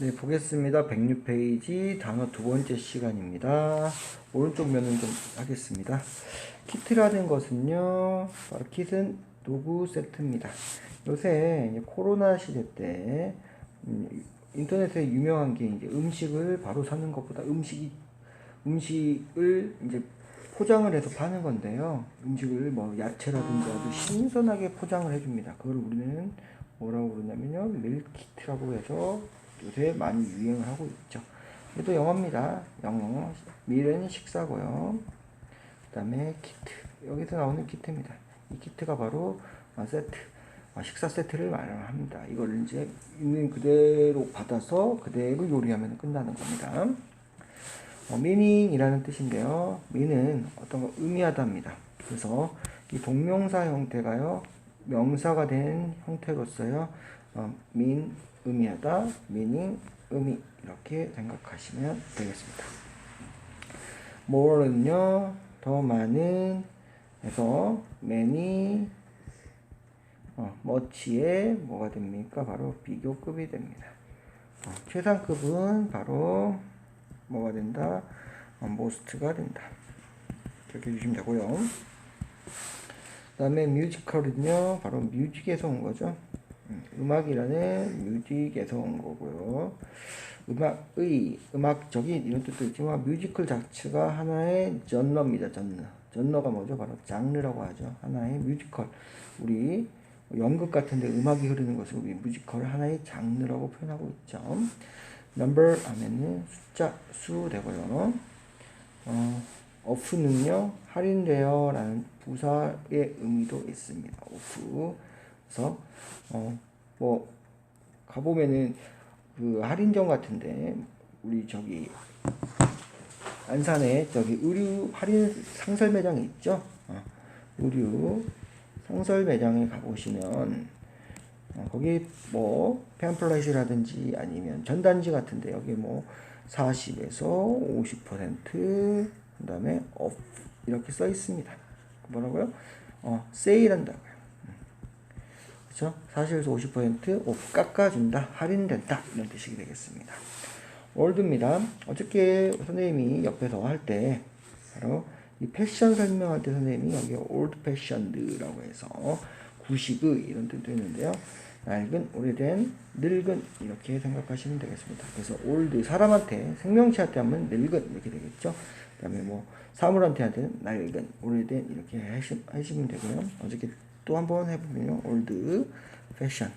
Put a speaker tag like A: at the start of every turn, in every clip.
A: 네, 보겠습니다. 106페이지 단어 두 번째 시간입니다. 오른쪽 면은 좀 하겠습니다. 키트라는 것은요, 바로 킷은 도구 세트입니다. 요새 코로나 시대 때 음, 인터넷에 유명한 게 이제 음식을 바로 사는 것보다 음식이 음식을 이제 포장을 해서 파는 건데요. 음식을 뭐 야채라든지 아주 신선하게 포장을 해줍니다. 그걸 우리는 뭐라고 그러냐면요. 밀키트라고 해서 요새 많이 유행을 하고 있죠. 이것도 영어입니다. 영어. 밀은 식사고요. 그 다음에 키트. 여기서 나오는 키트입니다. 이 키트가 바로 아, 세트. 아, 식사 세트를 말합니다. 이걸 이제 있는 그대로 받아서 그대로 요리하면 끝나는 겁니다. 어, meaning이라는 뜻인데요. mean은 어떤 거 의미하다입니다. 그래서 이 동명사 형태가요. 명사가 된 형태로서요. 어, mean 의미하다, meaning 의미 이렇게 생각하시면 되겠습니다. more는요. 더 많은 해서 many 어, much의 뭐가 됩니까? 바로 비교급이 됩니다. 어, 최상급은 바로 뭐가 된다? 어, most가 된다. 이렇게 해주시면 되고요. 그 다음에 뮤지컬은요, 바로 뮤직에서 온 거죠. 음, 음악이라는 뮤직에서 온 거고요. 음악의, 음악적인 이런 뜻도 있지만 뮤지컬 자체가 하나의 전러입니다. 전러. 전러가 뭐죠? 바로 장르라고 하죠. 하나의 뮤지컬. 우리 연극 같은데 음악이 흐르는 것을 우리 뮤지컬 하나의 장르라고 표현하고 있죠. number 하면은 숫자, 수 되고요. 어, off는요, 할인되어 라는 부사의 의미도 있습니다. off. 그래서, 어, 뭐, 가보면은 그 할인점 같은데, 우리 저기, 안산에 저기 의류 할인 상설 매장이 있죠? 어, 의류 상설 매장에 가보시면, 어, 거기 뭐 팸플렛이라든지 아니면 전단지 같은데 여기 뭐 40에서 50% 그 다음에 off 이렇게 써 있습니다. 뭐라고요? 어, 세일한다고요. 그렇죠? 40에서 50% off 깎아준다, 할인된다 이런 뜻이 되겠습니다. 올드입니다. 어저께 선생님이 옆에서 할 때 바로 이 패션 설명할 때 선생님이 여기 올드 패션드라고 해서 구식의 이런 뜻도 있는데요. 낡은, 오래된, 늙은 이렇게 생각하시면 되겠습니다. 그래서 올드 사람한테 생명체한테 하면 늙은 이렇게 되겠죠. 그다음에 뭐 사물한테 하면 낡은, 오래된 이렇게 하시, 하시면 되고요. 어저께 또 한번 해보면요. 올드 패션,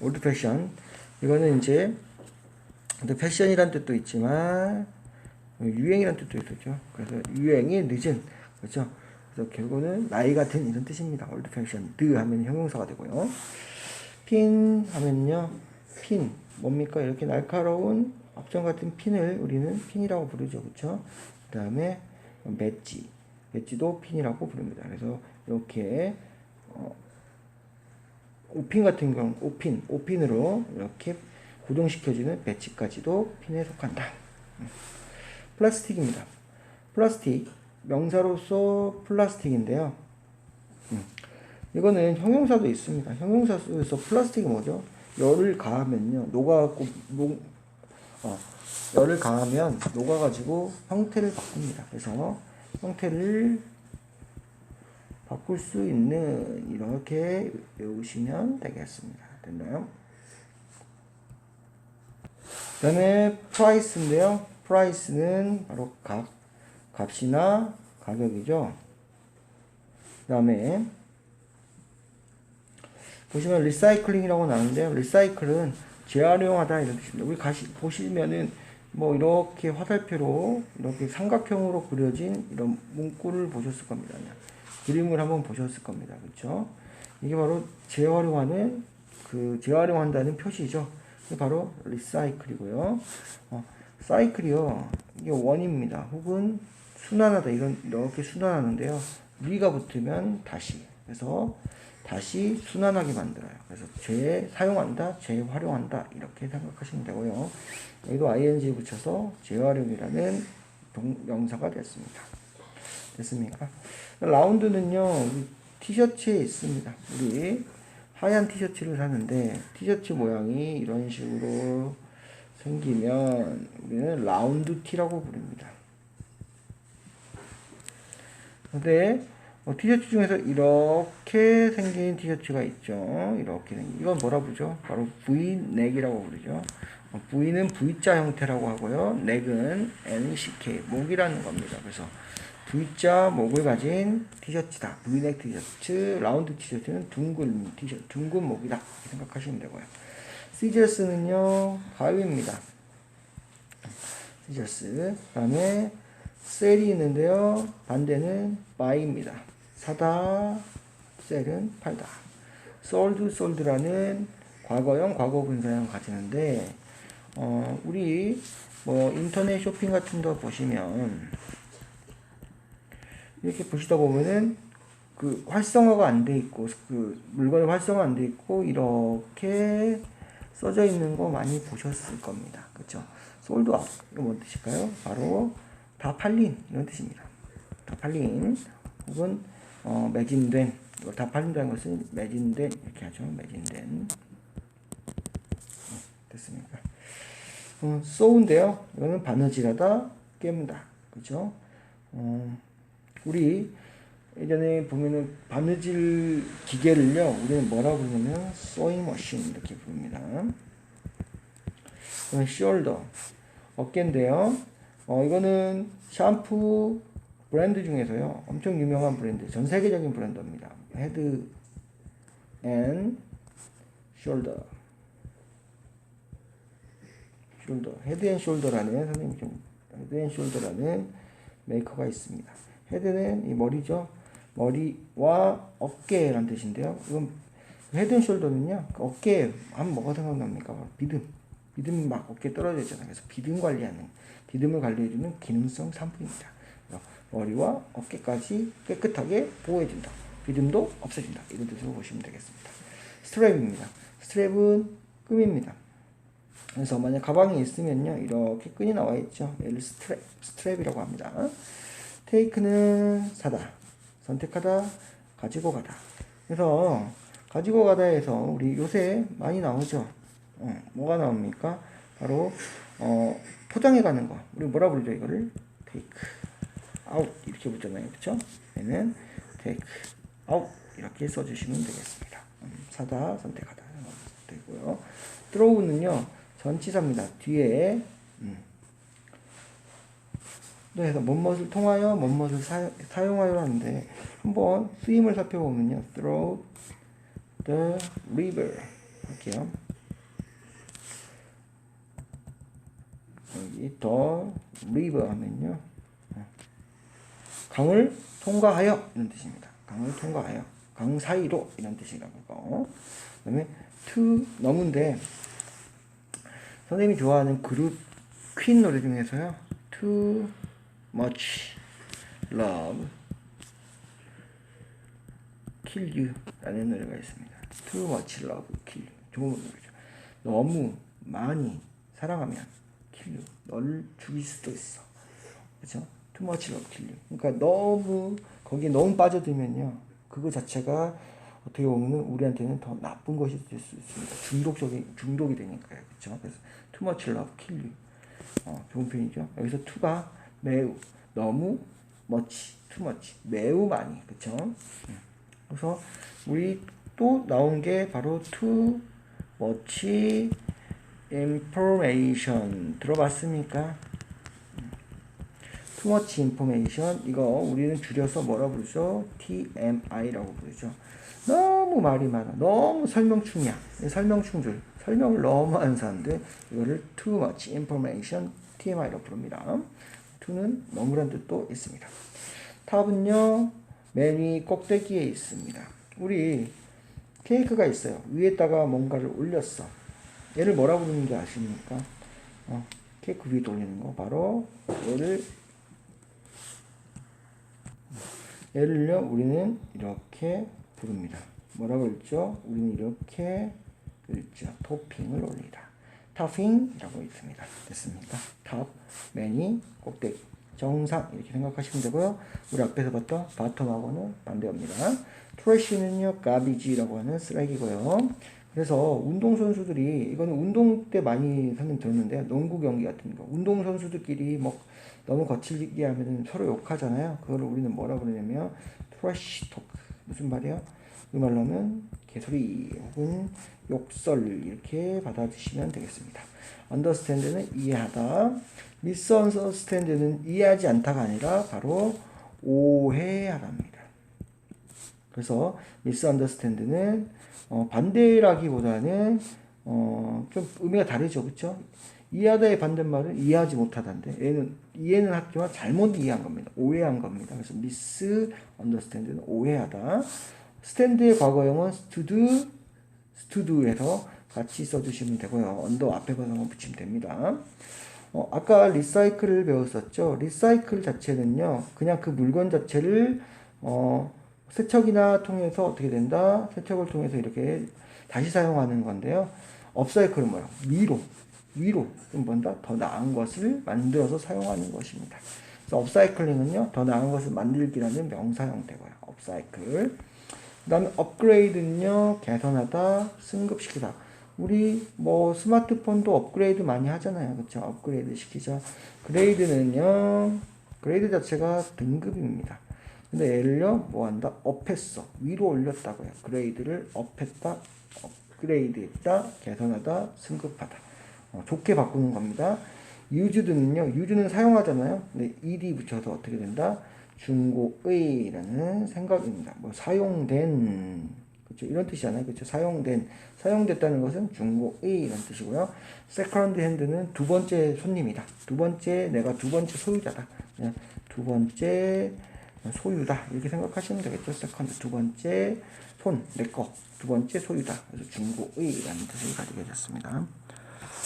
A: 올드 패션 이거는 이제 패션이란 뜻도 있지만 유행이란 뜻도 있었죠. 그래서 유행이 늦은 그렇죠. 그래서 결국은 나이 같은 이런 뜻입니다. 올드 패션 드 하면 형용사가 되고요. 핀 하면요. 핀 뭡니까? 이렇게 날카로운 합정 같은 핀을 우리는 핀이라고 부르죠. 그렇죠? 그다음에 배지 배지도 핀이라고 부릅니다. 그래서 이렇게 어, 오핀 같은 경우 오핀 오핀으로 이렇게 고정시켜주는 배치까지도 핀에 속한다. 음. 플라스틱입니다. 플라스틱 명사로서 플라스틱인데요. 음. 이거는 형용사도 있습니다. 형용사 에서 플라스틱이 뭐죠? 열을 가하면요 녹아갖고 녹 어, 열을 가하면 녹아가지고 형태를 바꿉니다. 그래서 형태를 바꿀 수 있는 이렇게 외우시면 되겠습니다. 됐나요? 그 다음에 프라이스인데요. 프라이스는 바로 값, 값이나 가격이죠. 그 다음에 보시면 리사이클링이라고 나오는데요. 리사이클은 재활용하다 이런 뜻입니다. 우리 가시 보시면은 뭐 이렇게 화살표로 이렇게 삼각형으로 그려진 이런 문구를 보셨을 겁니다. 그림을 한번 보셨을 겁니다. 그렇죠? 이게 바로 재활용하는 그 재활용한다는 표시죠. 이게 바로 리사이클이고요. 어, 사이클이요. 이게 원입니다. 혹은 순환하다 이런 이렇게 순환하는데요. 리가 붙으면 다시. 그래서 다시 순환하게 만들어요. 그래서 재사용한다, 재활용한다 이렇게 생각하시면 되고요. 여기도 ing 붙여서 재활용이라는 명사가 됐습니다. 됐습니까? 라운드는요. 티셔츠에 있습니다. 우리 하얀 티셔츠를 사는데 티셔츠 모양이 이런 식으로 생기면 우리는 라운드 티라고 부릅니다. 근데 어, 티셔츠 중에서 이렇게 생긴 티셔츠가 있죠. 이렇게 생긴 이건 뭐라 부르죠? 바로 V넥이라고 부르죠. 어, V는 V자 형태라고 하고요. 넥은 NCK 목이라는 겁니다. 그래서 V자 목을 가진 티셔츠다. V넥 티셔츠, 라운드 티셔츠는 둥근 티셔츠, 둥근 목이다. 생각하시면 되고요. 시저스는요 가위입니다. 시저스. 그 다음에 셀이 있는데요. 반대는 바이입니다. 사다, 셀은 팔다. 솔드, 솔드라는 과거형, 과거 분사형 가지는데 어, 우리 뭐 인터넷 쇼핑 같은 거 보시면 이렇게 보시다 보면은 그 활성화가 안 돼 있고 그 물건이 활성화 안 돼 있고 이렇게 써져 있는 거 많이 보셨을 겁니다. 그렇죠? 솔드 아웃 이거 뭔 뜻일까요? 바로 다 팔린 이런 뜻입니다. 다 팔린 혹은 어, 매진된 다 팔린다는 것은 매진된 이렇게 하죠. 매진된 어, 됐습니까? 어, 쏘운데요. 이거는 바느질하다 깨문다. 그죠? 어, 우리 예전에 보면은 바느질 기계를요, 우리는 뭐라고 부르냐면 소잉 머신 이렇게 부릅니다. 이건 숄더 어깨인데요. 어, 이거는 샴푸 브랜드 중에서요, 엄청 유명한 브랜드, 전 세계적인 브랜드입니다. 헤드 앤 숄더. 숄더, 헤드 앤 숄더라는 선생님 좀 헤드 앤 숄더라는 메이커가 있습니다. 헤드는 이 머리죠. 머리와 어깨라는 뜻인데요. 이건 헤드 앤 숄더는요. 그 어깨 하면 뭐가 생각납니까? 비듬. 비듬 막 어깨 떨어져 있잖아요. 그래서 비듬 관리하는 비듬을 관리해주는 기능성 샴푸입니다. 머리와 어깨까지 깨끗하게 보호해준다. 비듬도 없애준다. 이런 뜻으로 보시면 되겠습니다. 스트랩입니다. 스트랩은 끈입니다. 그래서 만약 가방에 있으면요 이렇게 끈이 나와 있죠 얘를 스트랩 스트랩이라고 합니다 테이크는 사다 선택하다 가지고 가다 그래서 가지고 가다에서 우리 요새 많이 나오죠 어, 뭐가 나옵니까 바로 어, 포장해 가는 거 우리 뭐라 부르죠 이거를 테이크 아웃 이렇게 붙잖아요 그쵸 얘는 테이크 아웃 이렇게 써주시면 되겠습니다 음, 사다 선택하다 되고요 드로우는요 전치사입니다. 뒤에 음. 그래서 뭐뭇을 통하여 뭐뭇을 사, 용하여 하는데 한번 쓰임을 살펴보면요. through the river 할게요. 여기 the 하면요. 강을 통과하여 이런 뜻입니다. 강을 통과하여 강 사이로 이런 뜻이라고. 그다음에 to 넘은데 선생님이 좋아하는 그룹 퀸 노래 중에서요. Too Much Love Kill You 라는 노래가 있습니다. Too Much Love Kill You 좋은 노래죠. 너무 많이 사랑하면 kill you. 너를 죽일 수도 있어. 그렇죠? Too Much Love Kill You. 그러니까 너무 거기에 너무 빠져들면요. 그거 자체가 어떻게 보면 우리한테는 더 나쁜 것이 될 수 있습니다. 중독적인 중독이 되니까요. 그렇죠? 그래서 too much love kill you. 어, 좋은 표현이죠. 여기서 to가 매우 너무 much too much 매우 많이 그렇죠? 그래서 우리 또 나온 게 바로 too much information 들어봤습니까? Much information 이거 우리는 줄여서 뭐라 부르죠? TMI라고 부르죠. 너무 말이 많아. 너무 설명충이야. 설명충줄. 설명을 너무 안 사는데 이거를 too much information TMI라고 부릅니다. to는 너무란 뜻도 있습니다. 탑은요. 맨 위 꼭대기에 있습니다. 우리 케이크가 있어요. 위에다가 뭔가를 올렸어. 얘를 뭐라 부르는 게 아십니까? 어, 케이크 위에 올리는 거 바로 얘를 얘를요 우리는 이렇게 부릅니다. 뭐라고 읽죠? 우리는 이렇게 읽죠. 토핑을 올리다. 토핑이라고 있습니다. 됐습니까? 탑, 맨이, 꼭대기. 정상 이렇게 생각하시면 되고요. 우리 앞에서 봤던 바텀하고는 반대입니다. 트래쉬는요, 가비지라고 하는 쓰레기고요. 그래서 운동선수들이, 이거는 운동 때 많이 설명 들었는데요. 농구 경기 같은 거. 운동선수들끼리 뭐 너무 거칠게 하면 서로 욕하잖아요. 그걸 우리는 뭐라 그러냐면 트래쉬 토크. 무슨 말이야? 이 말로 하면 개소리 혹은 욕설 이렇게 받아주시면 되겠습니다. understand는 이해하다. misunderstand는 이해하지 않다가 아니라 바로 오해하다입니다. 그래서 misunderstand는 어, 반대라기보다는 어, 좀 의미가 다르죠, 그렇죠? 이해하다의 반대말은 이해하지 못하다인데 얘는 이해는 하지만 잘못 이해한 겁니다. 오해한 겁니다. 그래서 misunderstand는 오해하다. 스탠드의 과거형은 stood, stood에서 같이 써주시면 되고요. 언더 앞에 번호만 붙이면 됩니다. 어, 아까 리사이클을 배웠었죠. 리사이클 자체는요, 그냥 그 물건 자체를 어, 세척이나 통해서 어떻게 된다? 세척을 통해서 이렇게 다시 사용하는 건데요. 업사이클은 뭐야? 위로, 위로 좀 뭔다? 더 나은 것을 만들어서 사용하는 것입니다. 그래서 업사이클링은요, 더 나은 것을 만들기라는 명사 형태고요. 업사이클. 그 다음에 업그레이드는요, 개선하다, 승급시키다. 우리 뭐 스마트폰도 업그레이드 많이 하잖아요. 그쵸? 업그레이드 시키죠. 그레이드는요, 그레이드 자체가 등급입니다. 근데 얘를요, 뭐 한다? 업했어. 위로 올렸다고요. 그레이드를 업했다, 업그레이드 했다, 개선하다, 승급하다. 어, 좋게 바꾸는 겁니다. 유즈드는요, 유즈는 사용하잖아요. 근데 ed 붙여서 어떻게 된다? 중고의라는 생각입니다. 뭐 사용된 그렇죠? 이런 뜻이잖아요. 그렇죠? 사용된 사용됐다는 것은 중고의라는 뜻이고요. 세컨드 핸드는 두 번째 손님이다. 두 번째 내가 두 번째 소유자다. 두 번째 소유다. 이렇게 생각하시면 되겠죠. 세컨드 두 번째 손, 내 거. 두 번째 소유다. 그래서 중고의라는 뜻을 가지게 됐습니다.